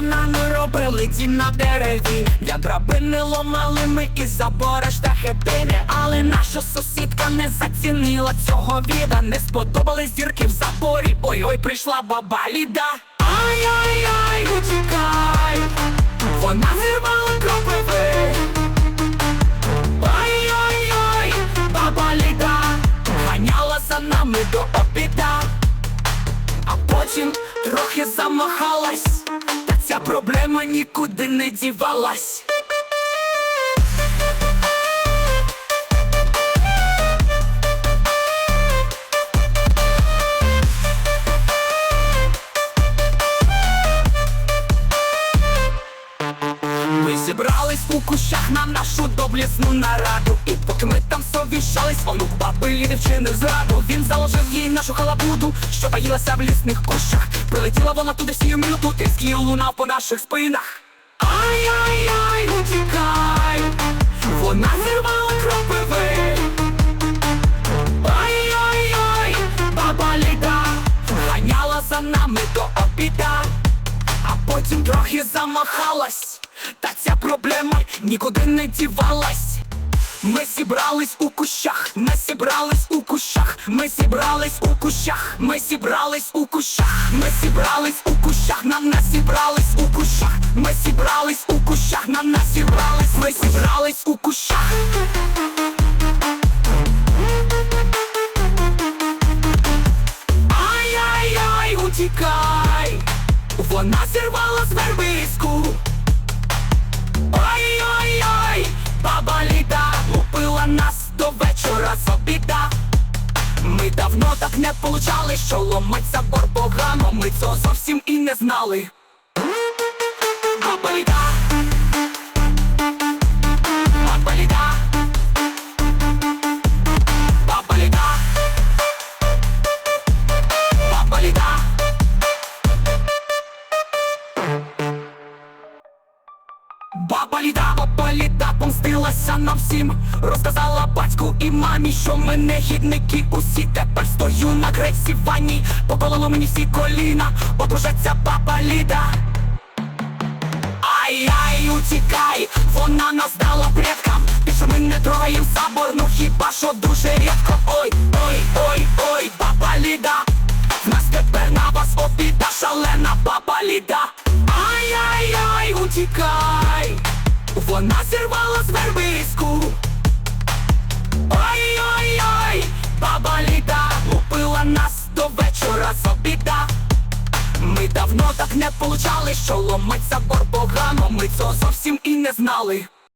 нами робили дім на дереві. Для драбини ломали ми із забора штахетини. Але наша сусідка не зацінила цього віда. Не сподобались дірки в заборі. Ой-ой, прийшла баба Ліда. Ай-яй-яй, утікай. Вона зірвала кропиви Ой-ой-ой, баба Ліда. Ганяла за нами до обіда трохи замахалась, та ця проблема нікуди не дівалась. Ми зібрались у кущах на нашу доблісну нараду. І поки ми там совіщались, онук баби Ліди вчинив зраду заложив їй нашу халабуду, що таїлася в лісних кущах. Прилетіла вона туди всію минуту, тріскій лунав по наших спинах. Ай-яй-яй, утікай, вона зірвала кропиви Ай-яй-яй, баба Ліда Ганяла за нами до обіда. А потім трохи замахалась, та ця проблема нікуди не дівалась. Ми зібрались у кущах, ми зібрались у кущах, ми зібрались у кущах, ми зібрались у кущах, ми зібрались у кущах, на нас зібрались у кущах, ми зібрались у кущах, на нас зібрались, ми зібрались у кущах. Ай-яй-яй, утікай, вона зірвала з вербиску. Ой-ой-ой, баба Ліда лупила нас до вечора з. Ми давно так не получали, що ломить забор погано, ми цього зовсім і не знали. Баба Ліда Баба Ліда Баба Ліда Помстилася нам всім. Розказала батьку і мамі, що ми не Усі тепер стою на греці ванні Покололо мені всі коліна, одружаться баба Ліда. Ай-яй, утікай, вона нас дала предкам. Більше ми не трогаєм забор, ну хіба що дуже рідко. Ой, ой, ой, ой, баба Ліда. В нас тепер на вас обіда, шалена баба Ліда. Ай-яй-яй, утікай Вона зірвала з вербиску. Ой-ой-ой, баба Ліда Лупила нас до вечора з обіда. Ми давно так не получали, що ломить забор погано Ми цього зовсім і не знали